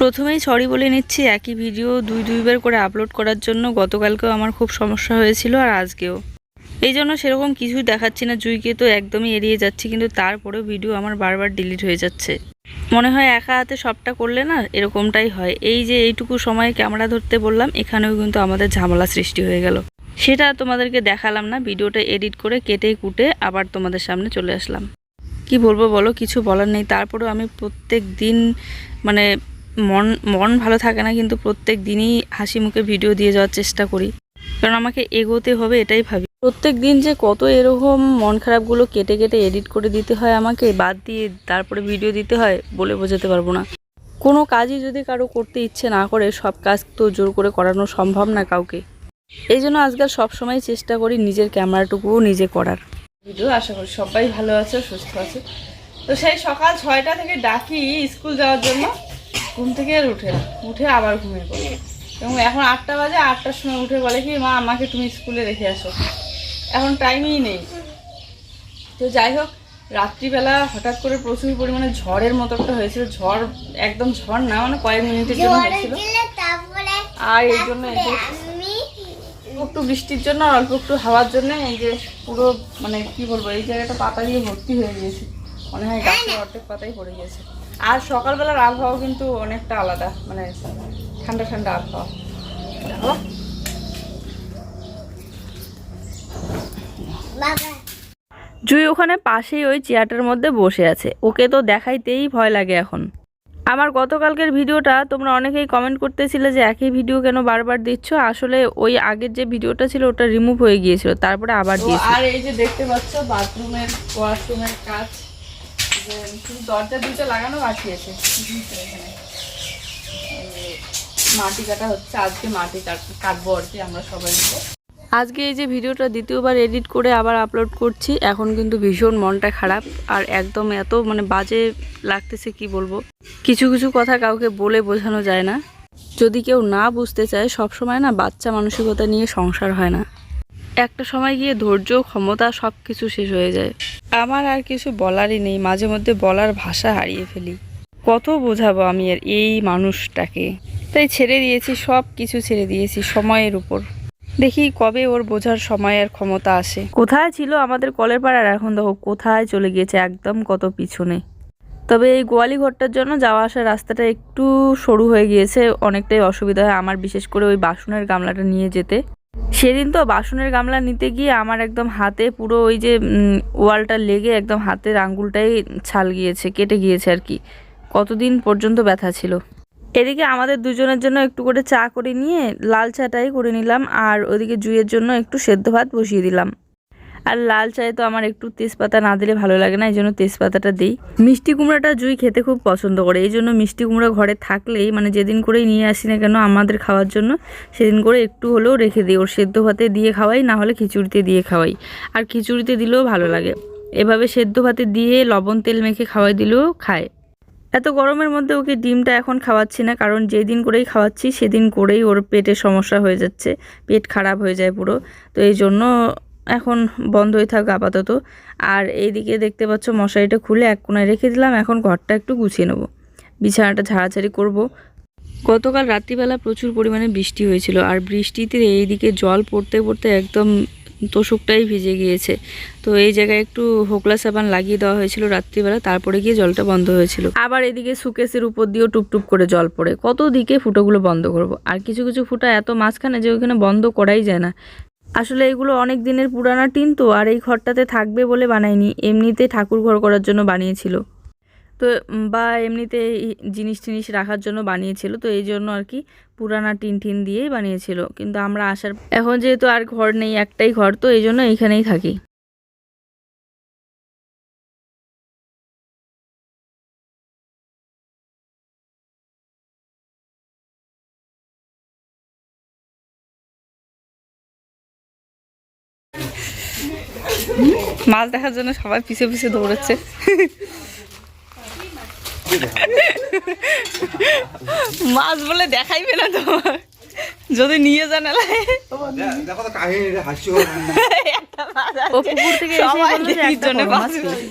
প্রথমেই সরি বলে নিচ্ছি, একই ভিডিও দুই দুইবার করে আপলোড করার জন্য গতকালকেও আমার খুব সমস্যা হয়েছিল আর আজকেও। এই জন্য সেরকম কিছুই দেখাচ্ছি না, জুইকে তো একদমই এড়িয়ে যাচ্ছি, কিন্তু তারপরেও ভিডিও আমার বারবার ডিলিট হয়ে যাচ্ছে। মনে হয় একা হাতে সবটা করলে না এরকমটাই হয়। এই যে এইটুকু সময় ক্যামেরা ধরতে বললাম, এখানেও কিন্তু আমাদের ঝামেলা সৃষ্টি হয়ে গেল। সেটা তোমাদেরকে দেখালাম না, ভিডিওটা এডিট করে কেটে কুটে আবার তোমাদের সামনে চলে আসলাম। কি বলব বলো, কিছু বলার নেই। তারপরেও আমি প্রত্যেক দিন মানে মন মন ভালো থাকে না, কিন্তু প্রত্যেক দিনই হাসি মুখে ভিডিও দিয়ে যাওয়ার চেষ্টা করি। কারণ আমাকে এগোতে হবে, এটাই ভাবি। প্রত্যেক দিন যে কত এরকম মন খারাপগুলো কেটে কেটে এডিট করে দিতে হয় আমাকে, বাদ দিয়ে তারপরে ভিডিও দিতে হয় বলে বোঝাতে পারব না। কোনো কাজই যদি কারও করতে ইচ্ছে না করে, সব কাজ তো জোর করে করানো সম্ভব না কাউকে। এই জন্য আজকাল সবসময় চেষ্টা করি নিজের ক্যামেরাটুকুও নিজে করার। ভিডিও, আশা করি সবাই ভালো আছে, সুস্থ আছে। তো সেই সকাল ছয়টা থেকে ডাকি স্কুল যাওয়ার জন্য। ঘুম থেকে আর উঠে না উঠে আবার ঘুমিয়ে পড়ে। এবং এখন আটটা বাজে আটটার সময় উঠে বলে কি মা আমাকে তুমি স্কুলে রেখে আসো। এখন টাইমই নেই। তো যাই হোক রাত্রিবেলা হঠাৎ করে প্রচুর পরিমাণে ঝড়ের মতো একটা হয়েছিল। ঝড় একদম ঝড় না মানে কয়েক মিনিটের জন্য হয়েছিল। আর এই জন্য এই যে একটু বৃষ্টির জন্য অল্প একটু হাওয়ার জন্য এই যে পুরো মানে কি বলব এই জায়গাটা পাতা দিয়ে ভর্তি হয়ে গিয়েছে। মনে হয় গাছের অর্ধেক পাতাই পড়ে গিয়েছে। আর সকালবেলার আবহাওয়া কিন্তু অনেকটা আলাদা মানে ঠান্ডা ঠান্ডা আবহাওয়া। জুই ওখানে পাশেই ওই চেয়ারটার মধ্যে বসে আছে। ওকে তো দেখাইতেই ভয় লাগে এখন। আমার গতকালকের ভিডিওটা তোমরা অনেকেই কমেন্ট করতেছিলে যে একই ভিডিও কেন বারবার দিচ্ছ? আসলে ওই আগের যে ভিডিওটা ছিল ওটা রিমুভ হয়ে গিয়েছিল তারপরে আবার দিয়েছি। আর এই যে দেখতে পাচ্ছ বাথরুমের ওয়াশরুমের কাজ। দরজা দুটো লাগানো বাকি আছে। মাটি কাটা হচ্ছে, আজকে মাটি কাট- কাটবো আর কি আমরা সবাই মিলে। আজকে এই যে ভিডিওটা দ্বিতীয়বার এডিট করে আবার আপলোড করছি, এখন কিন্তু ভীষণ মনটা খারাপ আর একদম এত মানে বাজে লাগতেছে কি বলব? কিছু কিছু কথা কাউকে বলে বোঝানো যায় না। যদি কেউ না বুঝতে চায়, সবসময় না বাচ্চা মানসিকতা নিয়ে সংসার হয় না। একটা সময় গিয়ে ধৈর্য, ক্ষমতা সব কিছু শেষ হয়ে যায়। আমার আর কিছু বলারই নেই, মাঝে মধ্যে বলার ভাষা হারিয়ে ফেলি। কত বোঝাবো আমি আর এই মানুষটাকে? তাই ছেড়ে দিয়েছি সব কিছু ছেড়ে দিয়েছি সময়ের উপর। দেখি কবে ওর বোঝার সময় আর ক্ষমতা আসে। কোথায় ছিল আমাদের কলের পাড়ার? এখন দেখো কোথায় চলে গিয়েছে, একদম কত পিছনে। তবে এই গোয়ালি ঘরটার জন্য যাওয়া আসার রাস্তাটা একটু সরু হয়ে গিয়েছে, অনেকটাই অসুবিধা হয় আমার, বিশেষ করে ওই বাসনের গামলাটা নিয়ে যেতে। সেদিন তো বাসনের গামলা নিতে গিয়ে আমার একদম হাতে পুরো ওই যে ওয়ালটা লেগে একদম হাতের আঙ্গুলটাই ছাল গিয়েছে, কেটে গিয়েছে আর কি। কতদিন পর্যন্ত ব্যথা ছিল? এদিকে আমাদের দুজনের জন্য একটু করে চা করে নিয়ে লাল চাটাই করে নিলাম, আর ওদিকে জুইয়ের জন্য একটু সেদ্ধ ভাত বসিয়ে দিলাম। আর লাল চায়ে তো আমার একটু তেজপাতা না দিলে ভালো লাগে না, এই জন্য তেজপাতাটা দিই। মিষ্টি কুমড়াটা জুই খেতে খুব পছন্দ করে, এই জন্য মিষ্টি কুমড়া ঘরে থাকলেই মানে যেদিন করেই নিয়ে আসি না কেন, আমাদের খাওয়ার জন্য, সেদিন করে একটু হলেও রেখে দিই। ওর সেদ্ধ ভাতে দিয়ে খাওয়াই, না হলে খিচুড়িতে দিয়ে খাওয়াই। আর খিচুড়িতে দিলেও ভালো লাগে। এভাবে সেদ্ধ ভাতে দিয়ে লবণ তেল মেখে খাওয়াই দিলেও খায়। এত গরমের মধ্যে ওকে ডিমটা এখন খাওয়াচ্ছি না, কারণ যেদিন করেই খাওয়াচ্ছি, সেদিন করেই ওর পেটের সমস্যা হয়ে যাচ্ছে, পেট খারাপ হয়ে যায় পুরো। তো এই জন্য এখন বন্ধ হয়ে থাক আপাতত। আর এইদিকে দেখতে পাচ্ছ মশারিটা খুলে এক কোনায় রেখে দিলাম, এখন ঘরটা একটু গুছিয়ে নেব। বিছানাটা ঝাড়াঝাড়ি করব। গতকাল রাত্রিবেলা প্রচুর পরিমাণে বৃষ্টি হয়েছিল, আর বৃষ্টিতে এইদিকে জল পড়তে পড়তে একদম তোষকটাই ভিজে গিয়েছে। তো এই জায়গায় একটু হোকলা সাবান লাগিয়ে দেওয়া হয়েছিল রাত্রিবেলা, তারপরে গিয়ে জলটা বন্ধ হয়েছিল। আবার এদিকে সুকেসের উপর দিয়েও টুপটুপ করে জল পড়ে। কত দিকে ফুটোগুলো বন্ধ করব? আর কিছু কিছু ফুটা এত মাঝখানে যে ওখানে বন্ধ করাই যায় না। আসলে এগুলো অনেক দিনের পুরানা টিন তো, আর এই ঘরটাতে থাকবে বলে বানায়নি, এমনিতে ঠাকুর ঘর করার জন্য বানিয়েছিল। তো বা এমনিতে জিনিস টিনিস রাখার জন্য বানিয়েছিল, তো এই জন্য আর কি পুরানা টিন টিন দিয়েই বানিয়েছিল। কিন্তু আমরা আসার এখন যেহেতু আর ঘর নেই, একটাই ঘর, তো এই জন্য এইখানেই থাকি। মাছ দেখার জন্য সবাই পিছে পিছে দৌড়াচ্ছে। মাছ বলে দেখাইবে না তোমার। যদি নিয়ে জানালে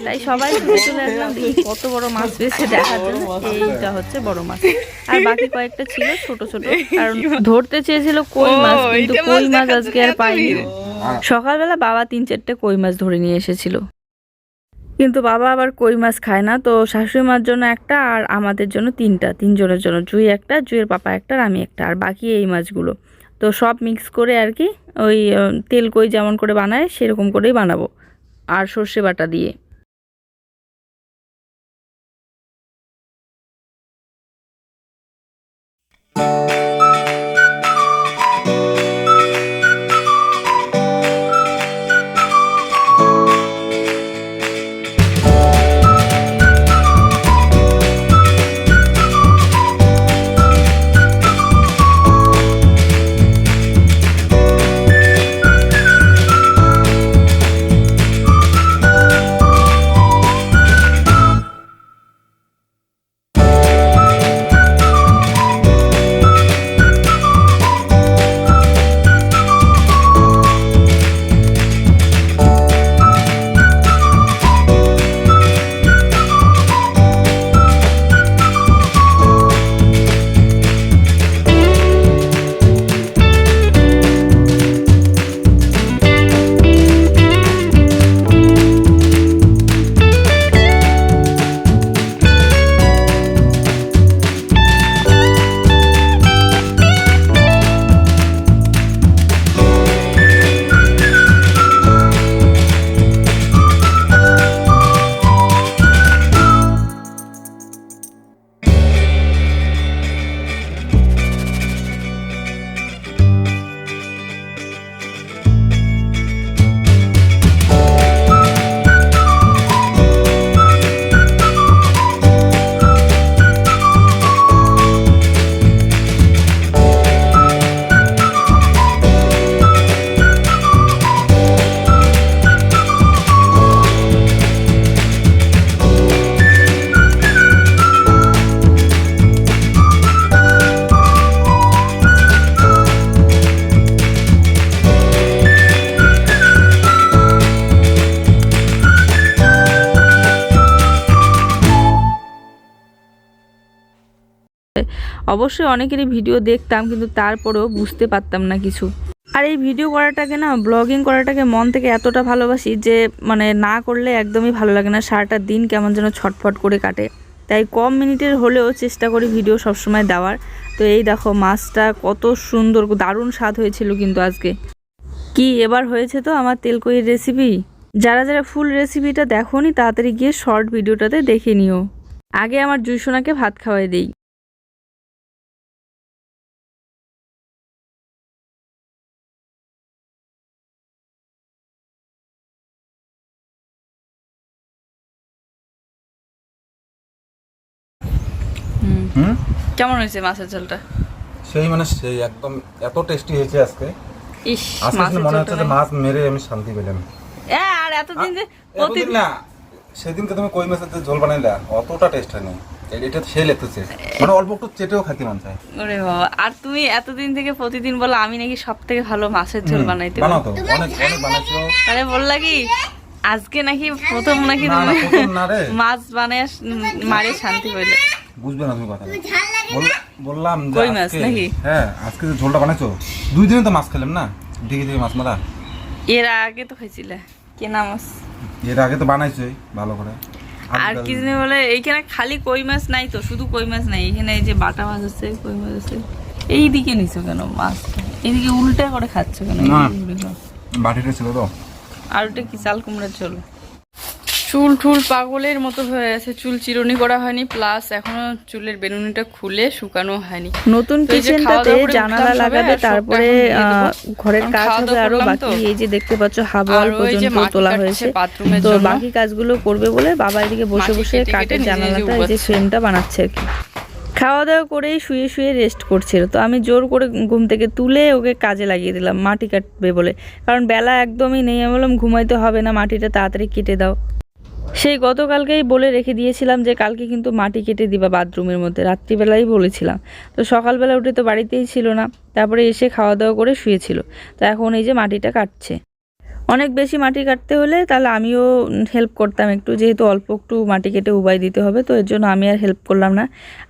তাই সবাই কত বড় মাছ পেয়েছে দেখার জন্য। এইটা হচ্ছে বড় মাছ। আর বাকি কয়েকটা ছিল ছোট ছোট। কারণ ধরতে চেয়েছিল কই মাছ কিন্তু কই মাছ আজকে আর পাইনি। সকালবেলা বাবা তিন চারটে কই মাছ ধরে নিয়ে এসেছিল। কিন্তু বাবা আবার কই মাছ খায় না, তো শাশুড়ি মার জন্য একটা আর আমাদের জন্য তিনটা। তিনজনের জন্য জুই একটা, জুইয়ের পাপা একটা আর আমি একটা, আর বাকি এই মাছগুলো। তো সব মিক্স করে আর কি, ওই তেল কই যেমন করে বানায়, সেরকম করেই বানাবো। আর সর্ষে বাটা দিয়ে। অবশ্যই অনেকেরই ভিডিও দেখতাম, কিন্তু তারপরেও বুঝতে পারতাম না কিছু। আর এই ভিডিও করাটাকে না, ব্লগিং করাটাকে মন থেকে এতটা ভালোবাসি যে মানে না করলে একদমই ভালো লাগে না। সারাটা দিন কেমন যেন ছটফট করে কাটে। তাই কম মিনিটের হলেও চেষ্টা করি ভিডিও সবসময় দেওয়ার। তো এই দেখো, মাছটা কত সুন্দর, দারুণ স্বাদ হয়েছিল কিন্তু আজকে। কি এবার হয়েছে তো আমার তেলকইয়ের রেসিপি যারা যারা ফুল রেসিপিটা দেখোনি, তাড়াতাড়ি গিয়ে শর্ট ভিডিওটাতে দেখে নিও। আগে আমার জুইসোনাকে ভাত খাওয়াই দেই। কেমন হয়েছে মাছের ঝোলটা? সেই মানে সেই একদম এত টেস্টি হয়েছে আজকে। ইস আজকে মনে হচ্ছে যে মাছ মেরে আমি শান্তি পেলাম। এ, আর এতদিন যে প্রতিদিন না সেদিনকে তুমি কই মাছের যে ঝোল বানাইলা অতটা টেস্ট হয়নি। এটা তো সেই লেগতেছে মানে অল্প একটু চেটেও খাইতে মন চায়। ওরে বাবা আর তুমি এতদিন থেকে প্রতিদিন বলো আমি নাকি সব থেকে ভালো মাছের ঝোল বানাইতে বানাও তো। অনেক অনেক বানাইছো। তাহলে বললা কি আজকে নাকি প্রথম নাকি। মাছ বানায় মারে শান্তি পেলে বুঝবে না তুমি কথা বললাম যে কই মাছ নাকি? হ্যাঁ আজকে যে ঝোলটা বানাইছো দুই দিনে তো মাছ খেলাম না? দিকে দিকে মাছ মারা। এর আগে তো খাইছিলে। কেনা মাছ এর আগে তো বানাইছোই ভালো করে। আর কি জানি বলে এইখানে খালি কই মাছ নাই তো শুধু কই মাছ নাই। এখানে এই যে বাটা মাছ আছে কই মাছ আছে। এইদিকে নিছো কেন মাছ? এইদিকে উল্টা করে খাচ্ছ কেন। বাটিটা ছিল তো। আর ওটা কি চাল কুমড়ার ঝোল? চুল টুল পাগলের মতো হয়ে আছে। চুল চিরুনি করা হয়নি প্লাস এখনও চুলের বেনুনিটা খুলে শুকানো হয়নি। নতুন কিচেনটাতে জানালা লাগাবে তারপরে ঘরের কাজ হবে আরও বাকি এই যে দেখতে পাচ্ছ যে পর্যন্ত তোলা হয়েছে। তো বাকি কাজগুলো করবে বলে বাবা এদিকে বসে বসে কাঠের জানালাটা এই যে। ফ্রেমটা বানাচ্ছে আর কি। খাওয়া দাওয়া করেই শুয়ে শুয়ে রেস্ট করছিল। তো আমি জোর করে ঘুম থেকে তুলে ওকে কাজে লাগিয়ে দিলাম মাটি কাটবে বলে। কারণ বেলা একদমই নেই আমি বললাম ঘুমাইতে হবে না মাটিটা তাড়াতাড়ি কেটে দাও। সেই গতকালকেই বলে রেখে দিয়েছিলাম যে কালকে কিন্তু মাটি কেটে দিবা বাথরুমের মধ্যে। রাত্রিবেলাই বলেছিলাম। তো সকালবেলা উঠে তো বাড়িতেই ছিল না। তারপরে এসে খাওয়া দাওয়া করে শুয়েছিল। তো এখন এই যে মাটিটা কাটছে। অনেক বেশি মাটি কাটতে হলে তাহলে আমিও হেল্প করতাম একটু। যেহেতু অল্প একটু মাটি কেটে উবাই দিতে হবে, তো এর জন্য আমি আর হেল্প করলাম না।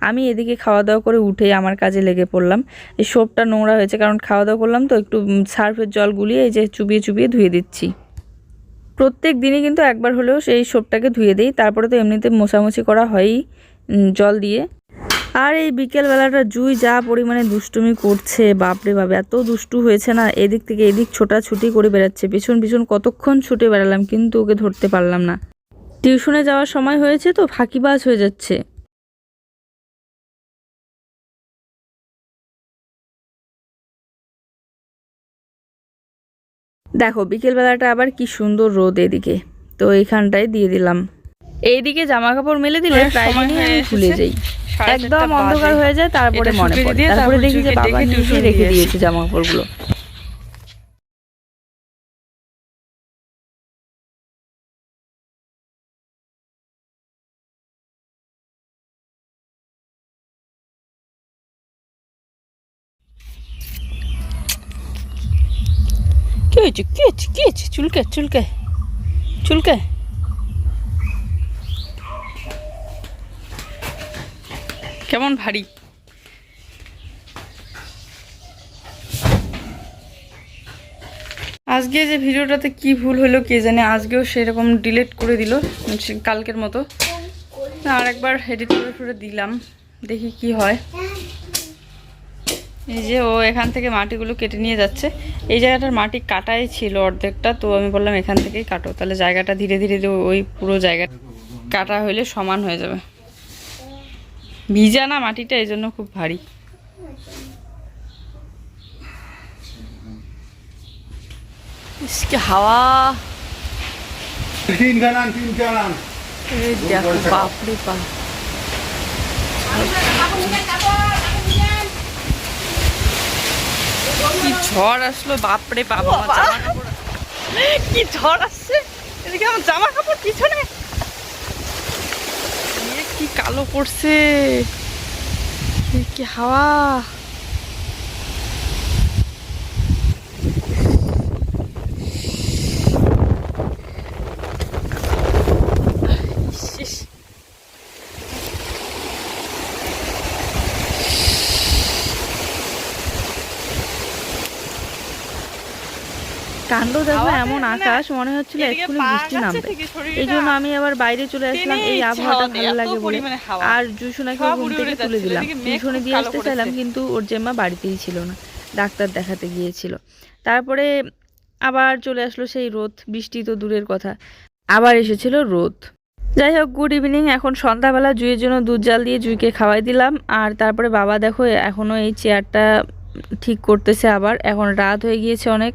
আমি এদিকে খাওয়া দাওয়া করে উঠেই আমার কাজে লেগে পড়লাম। এই সোপটা নোংরা হয়েছে, কারণ খাওয়া দাওয়া করলাম তো একটু সার্ফের জল গুলিয়ে এই যে চুবিয়ে চুবিয়ে ধুয়ে দিচ্ছি। প্রত্যেক দিনই কিন্তু একবার হলেও সেই সোপটাকে ধুয়ে দিই, তারপরে তো এমনিতে মোছামুছি করা হয়ই জল দিয়ে। আর এই বিকেলবেলাটা জুই যা পরিমাণে দুষ্টুমি করছে, বাপরে বাপ, এত দুষ্টু হয়েছে না, এদিক থেকে এদিক ছোটাছুটি করে বেড়াচ্ছে, পিছন পিছন কতক্ষণ ছুটে বেড়ালাম কিন্তু ওকে ধরতে পারলাম না। টিউশনে যাওয়ার সময় হয়েছে তো, ফাঁকিবাজ হয়ে যাচ্ছে। দেখো বিকেলবেলাটা আবার কি সুন্দর রোদ এদিকে। তো এইখানটায় দিয়ে দিলাম। এইদিকে জামা কাপড় মেলে দিলে খুলে প্রায় হয়ে আমি ভুলে যাই। একদম অন্ধকার হয়ে যায় তারপরে মনে পড়ে। তারপরে দেখি যে বাবা রেখে দিয়েছে জামা কাপড়গুলো হয়েছে? কি হয়েছে? চুলকে চুলকে চুলকে। কেমন ভারী? আজকে যে ভিডিওটাতে কি ভুল হলো কে জানে, আজকেও সেরকম ডিলিট করে দিল কালকের মতো। আর একবার করে করে দিলাম, দেখি কি হয়। এই যে ও এখান থেকে মাটিগুলো কেটে নিয়ে যাচ্ছে এই জায়গাটার মাটি কাটাই ছিল অর্ধেকটা তো আমি বললাম এখান থেকেই কাটো তাহলে জায়গাটা ধীরে ধীরে ওই পুরো জায়গা কাটা হইলে সমান হয়ে যাবে ভিজা না মাটিটা এই জন্য খুব ভারী হাওয়া কি ঝড় আসলো? বাপরে বাবা। কি ঝড় আসছে? এদিকে আমার জামা কাপড় পিছনে কি কালো পড়ছে। কি হাওয়া। কাণ্ড দেখো এমন মানে আকাশ মনে হচ্ছিল এক্ষুনি বৃষ্টি নামবে। এই জন্য আমি আবার বাইরে চলে আসলাম এই আবহাওয়াটা ভালো লাগে বলে। আর জুসুনাকে ঘুম থেকে তুলে দিলাম। টিউশনে দিয়ে আসতে। চাইলাম কিন্তু ওর জেম্মা বাড়িতেই ছিল না ডাক্তার দেখাতে গিয়েছিল। তারপরে আবার চলে আসলো সেই রোদ বৃষ্টি তো দূরের কথা। আবার এসেছিল রোদ। যাই হোক গুড ইভিনিং এখন সন্ধ্যাবেলা জুইয়ের জন্য দুধ জাল দিয়ে জুইকে খাওয়াই দিলাম। আর তারপরে বাবা দেখো এখনও এই চেয়ারটা ঠিক করতেছে আবার। এখন রাত হয়ে গিয়েছে অনেক।